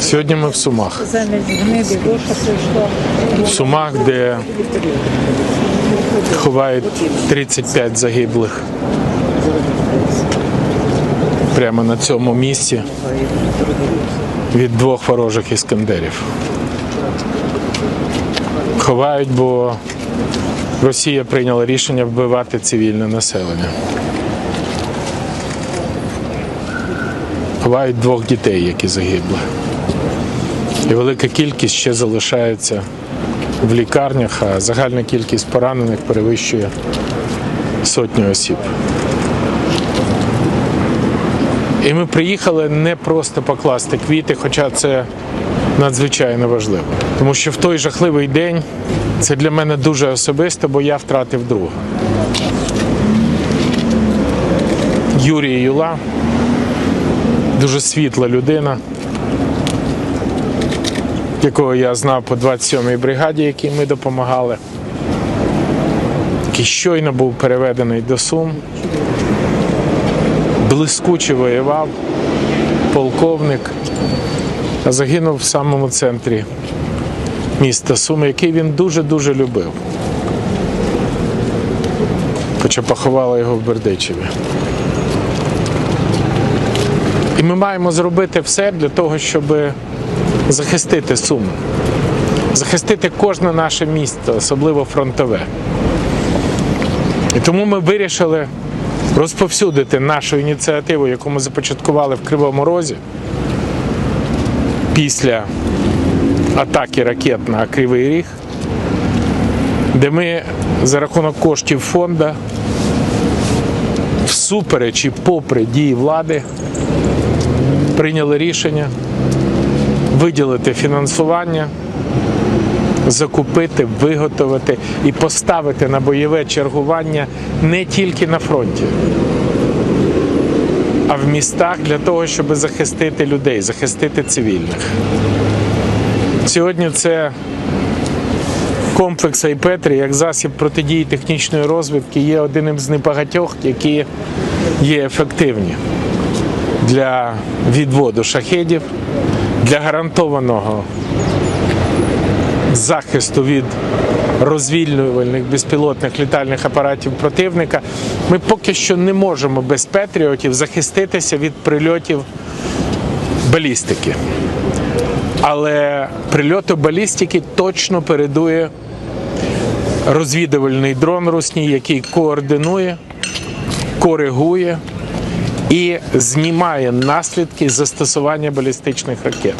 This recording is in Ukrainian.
Сьогодні ми в Сумах. В Сумах, де ховають 35 загиблих. Прямо на цьому місці від двох ворожих іскандерів. Ховають, бо Росія прийняла рішення вбивати цивільне населення. Ховають двох дітей, які загибли. І велика кількість ще залишається в лікарнях, а загальна кількість поранених перевищує сотню осіб. І ми приїхали не просто покласти квіти, хоча це надзвичайно важливо. Тому що в той жахливий день це для мене дуже особисто, бо я втратив друга. Юрій Юла, дуже світла людина, якого я знав по 27-й бригаді, якій ми допомагали, який щойно був переведений до Сум, блискуче воював, полковник, а загинув в самому центрі міста Суми, який він дуже-дуже любив. Хоча поховали його в Бердичеві. І ми маємо зробити все для того, щоб захистити Суми, захистити кожне наше місто, особливо фронтове. І тому ми вирішили розповсюдити нашу ініціативу, яку ми започаткували в Кривому Розі після атаки ракет на Кривий Ріг, де ми за рахунок коштів фонду всупереч і попри дії влади прийняли рішення виділити фінансування, закупити, виготовити і поставити на бойове чергування не тільки на фронті, а в містах для того, щоб захистити людей, захистити цивільних. Сьогодні це комплекс Айпетрі як засіб протидії технічної розвідки є одним з небагатьох, які є ефективні для відводу шахедів, для гарантованого захисту від розвільнювальних безпілотних літальних апаратів противника. Ми поки що не можемо без патріотів захиститися від прильотів балістики. Але прильоту балістики точно передує розвідувальний дрон русній, який координує, коригує і знімає наслідки застосування балістичних ракет.